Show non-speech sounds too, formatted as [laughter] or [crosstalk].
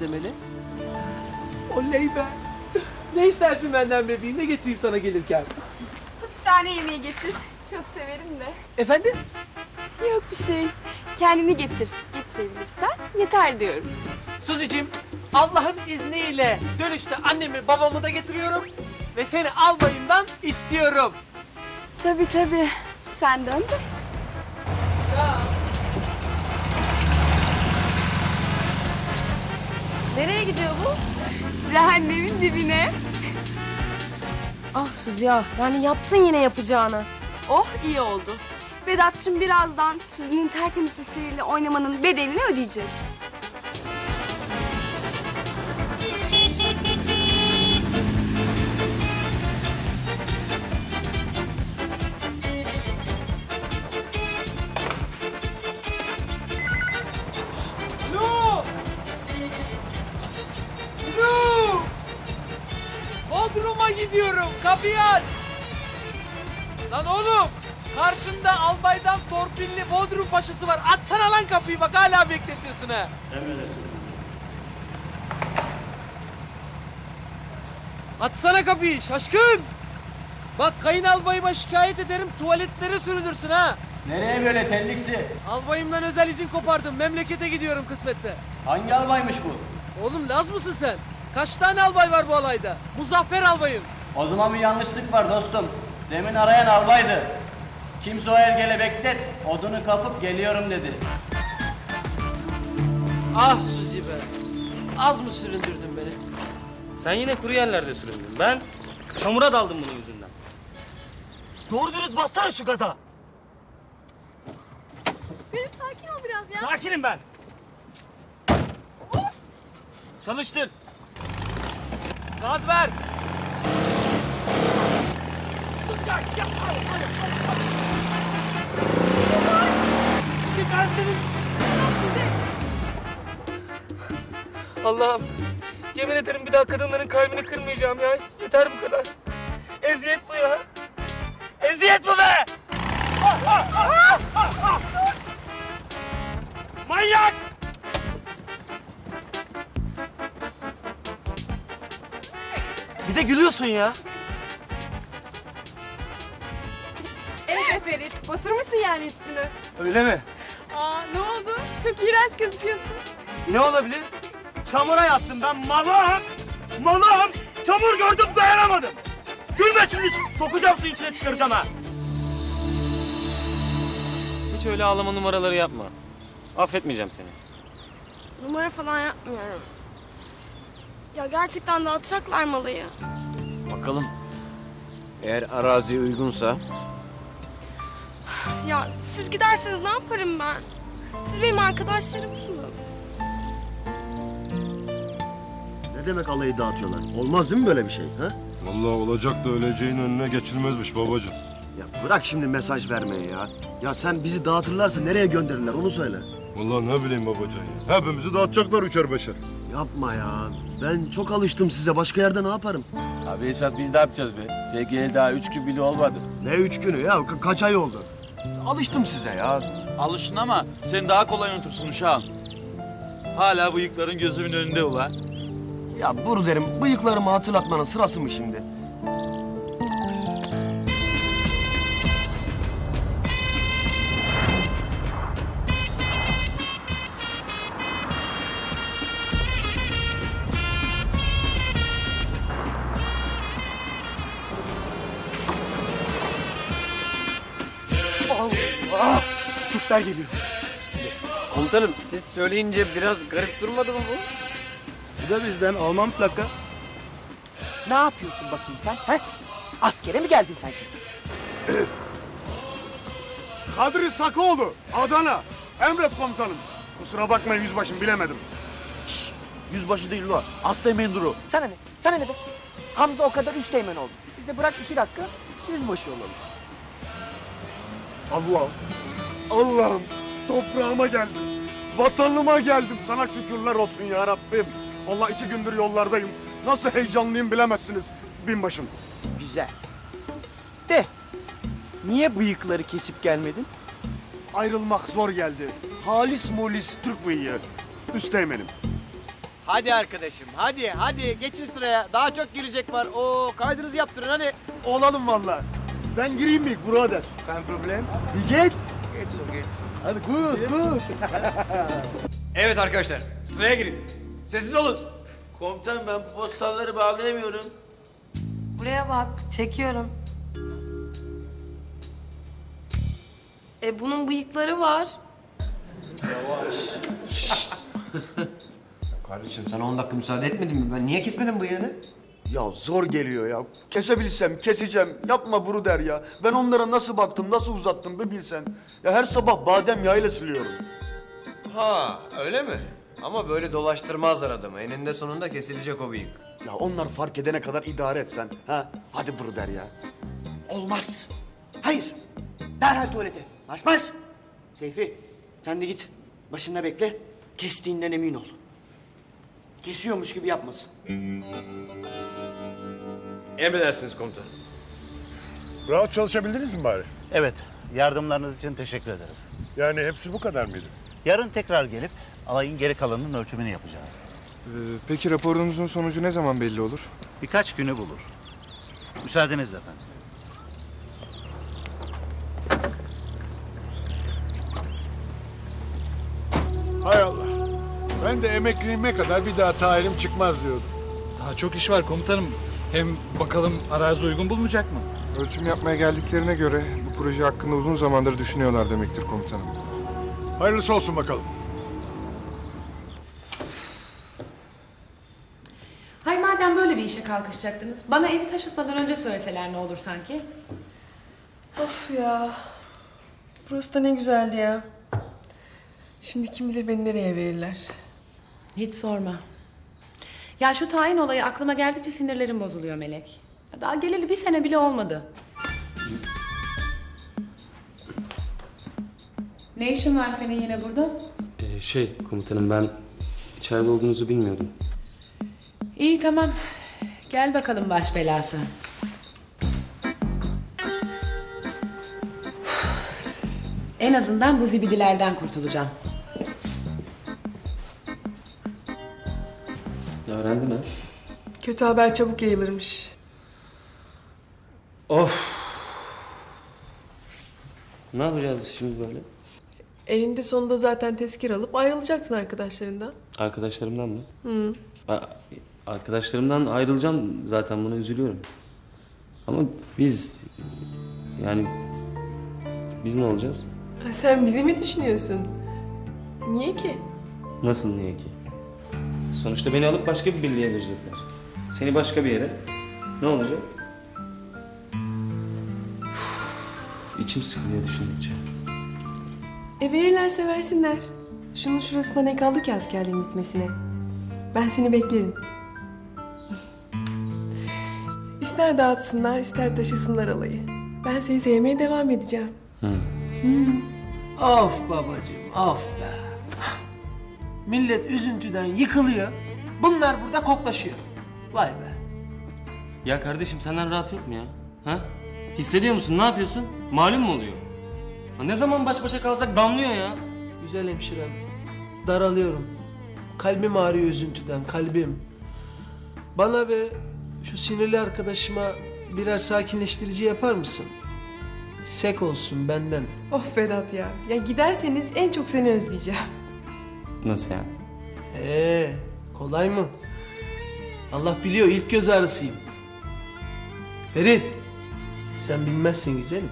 demeli. Oley be. Ne istersin benden bebeğim? Ne getireyim sana gelirken? Hapishane yemeği getir. Çok severim de. Efendim? Yok bir şey. Kendini getir. Getirebilirsen yeter diyorum. Suzi'cim Allah'ın izniyle dönüşte annemi babamı da getiriyorum. Ve seni albayımdan istiyorum. Tabii tabii. Sen dön Nereye gidiyor bu? Cehennemin dibine. Ah Suzi ya. Yani yaptın yine yapacağını. Oh iyi oldu. Vedat'cığım birazdan Suzi'nin tertemiz sesiyle oynamanın bedelini ödeyecek. Kapıyı aç. Lan oğlum! Karşında albaydan torpilli Bodrum paşası var. Açsana lan kapıyı bak hala bekletiyorsun ha. Açsana kapıyı şaşkın. Bak kayın albayıma şikayet ederim tuvaletlere sürülürsün ha. Nereye böyle telliksi? Albayımdan özel izin kopardım. Memlekete gidiyorum kısmetse. Hangi albaymış bu? Oğlum Laz mısın sen? Kaç tane albay var bu alayda? Muzaffer albayım. O zaman bir yanlışlık var dostum. Demin arayan albaydı. Kimse o ergele beklet. Odunu kapıp geliyorum dedi. Ah Suzi be. Az mı süründürdün beni? Sen yine kuru yerlerde süründün. Ben çamura daldım bunun yüzünden. Doğru dürüst bassana şu gaza. Ferit sakin ol biraz ya. Sakinim ben. Çalıştır. Gaz ver. Allah'ım. Yemin ederim bir daha kadınların kalbini kırmayacağım ya. Yeter bu kadar. Eziyet bu ya. Eziyet bu be! Manyak! Bir de gülüyorsun ya. Ferit. Batırmışsın yani üstünü. Öyle mi? Aa ne oldu? Çok iğrenç gözüküyorsun. Ne olabilir? Çamura yattım ben malım. Malım. Çamur gördüm dayanamadım. Gülme şimdi sokacağım suyun içine çıkaracağım ha. Hiç öyle ağlama numaraları yapma. Affetmeyeceğim seni. Numara falan yapmıyorum. Ya gerçekten dağıtacaklar malıyı. Bakalım. Eğer arazi uygunsa Ya siz giderseniz ne yaparım ben? Siz benim arkadaşlarımsınız. Ne demek alayı dağıtıyorlar? Olmaz değil mi böyle bir şey? Ha? Vallahi olacak da öleceğin önüne geçilmezmiş babacığım. Ya bırak şimdi mesaj vermeyi ya. Ya sen bizi dağıtırlarsa nereye gönderirler onu söyle. Vallahi ne bileyim babacan ya. Hepimizi dağıtacaklar üçer beşer. Yapma ya. Ben çok alıştım size. Başka yerde ne yaparım? Abi esas biz ne yapacağız be? Sevgili daha üç gün bile olmadı. Ne üç günü ya? Ka- kaç ay oldu? Alıştım size ya. Alışın ama sen daha kolay unutursun uşağım. Hala bıyıkların gözümün önünde ula. Ya bur derim bıyıklarımı hatırlatmanın sırası mı şimdi? Türkler geliyor. Komutanım siz söyleyince biraz garip durmadı mı bu? Bu da bizden Alman plaka. Ne yapıyorsun bakayım sen? He? Askere mi geldin sen şimdi? [clears throat] Kadri Sakoğlu, Adana. Emret komutanım. Kusura bakmayın yüzbaşım bilemedim. Şşş! Yüzbaşı değil ulan. Aslı menduru. Sana ne? Sana ne be? Hamza o kadar üsteğmen oldu. Biz de bırak iki dakika yüzbaşı olalım. Allah'ım, Allah'ım toprağıma geldim. Vatanıma geldim. Sana şükürler olsun ya Rabbim. Vallahi iki gündür yollardayım. Nasıl heyecanlıyım bilemezsiniz binbaşım. Güzel. De. Niye bıyıkları kesip gelmedin? Ayrılmak zor geldi. Halis mulis Türk bıyığı. Üsteğmenim. Hadi arkadaşım hadi hadi geçin sıraya. Daha çok girecek var. Oo kaydınızı yaptırın hadi. Olalım vallahi. Ben gireyim mi birader? Kein problem. Bir geç. Geç o geç. Hadi good [laughs] good. Evet arkadaşlar sıraya girin. Sessiz olun. Komutan ben bu postalları bağlayamıyorum. Buraya bak, çekiyorum. E bunun bıyıkları var. [laughs] Kardeşim sana 10 dakika müsaade etmedin mi? Ben niye kesmedim bıyığını? Ya zor geliyor ya. Kesebilsem keseceğim. Yapma bunu der ya. Ben onlara nasıl baktım, nasıl uzattım bir bilsen. Ya her sabah badem yağıyla siliyorum. Ha öyle mi? Ama böyle dolaştırmazlar adamı. Eninde sonunda kesilecek o bıyık. Ya onlar fark edene kadar idare etsen. Ha? Hadi bunu der ya. Olmaz. Hayır. Derhal tuvalete. Marş marş. Seyfi sen de git. Başında bekle. Kestiğinden emin ol. Kesiyormuş gibi yapmasın. Emredersiniz komutanım. Rahat çalışabildiniz mi bari? Evet, yardımlarınız için teşekkür ederiz. Yani hepsi bu kadar mıydı? Yarın tekrar gelip alayın geri kalanının ölçümünü yapacağız. peki raporunuzun sonucu ne zaman belli olur? Birkaç günü bulur. Müsaadenizle efendim. Hay Allah. Ben de emekliliğime kadar bir daha tayinim çıkmaz diyordum. Daha çok iş var komutanım. Hem bakalım arazi uygun bulmayacak mı? Ölçüm yapmaya geldiklerine göre bu proje hakkında uzun zamandır düşünüyorlar demektir komutanım. Hayırlısı olsun bakalım. Hayır madem böyle bir işe kalkışacaktınız, bana evi taşıtmadan önce söyleseler ne olur sanki? Of ya. Burası da ne güzeldi ya. Şimdi kim bilir beni nereye verirler. Hiç sorma. Ya şu tayin olayı aklıma geldikçe sinirlerim bozuluyor Melek. Ya Daha geleli bir sene bile olmadı. Ne işin var senin yine burada? şey komutanım ben içeride olduğunuzu bilmiyordum. İyi tamam. Gel bakalım baş belası. En azından bu zibidilerden kurtulacağım. Öğrendin ha? Kötü haber çabuk yayılırmış. Of. Ne yapacağız biz şimdi böyle? Eninde sonunda zaten tezkir alıp ayrılacaksın arkadaşlarından. Arkadaşlarımdan mı? Hı. Arkadaşlarımdan ayrılacağım zaten buna üzülüyorum. Ama biz yani biz ne olacağız? Ha, sen bizi mi düşünüyorsun? Niye ki? Nasıl niye ki? Sonuçta beni alıp başka bir birliğe verecekler. Seni başka bir yere. Ne olacak? Üf, İçim sıkılıyor düşündükçe. E verirlerse versinler. Şunun şurasında ne kaldı ki askerliğin bitmesine? Ben seni beklerim. [laughs] ister dağıtsınlar, ister taşısınlar alayı. Ben seni sevmeye devam edeceğim. Of babacığım of be. Millet üzüntüden yıkılıyor. Bunlar burada koklaşıyor. Vay be. Ya kardeşim senden rahat yok mu ya? Ha? Hissediyor musun? Ne yapıyorsun? Malum mu oluyor? Ha, ne zaman baş başa kalsak damlıyor ya. Güzel hemşirem. Daralıyorum. Kalbim ağrıyor üzüntüden kalbim. Bana ve şu sinirli arkadaşıma birer sakinleştirici yapar mısın? Sek olsun benden. Oh Vedat ya. Ya giderseniz en çok seni özleyeceğim. Nasıl yani? Ee, kolay mı? Allah biliyor ilk göz ağrısıyım. Ferit, sen bilmezsin güzelim.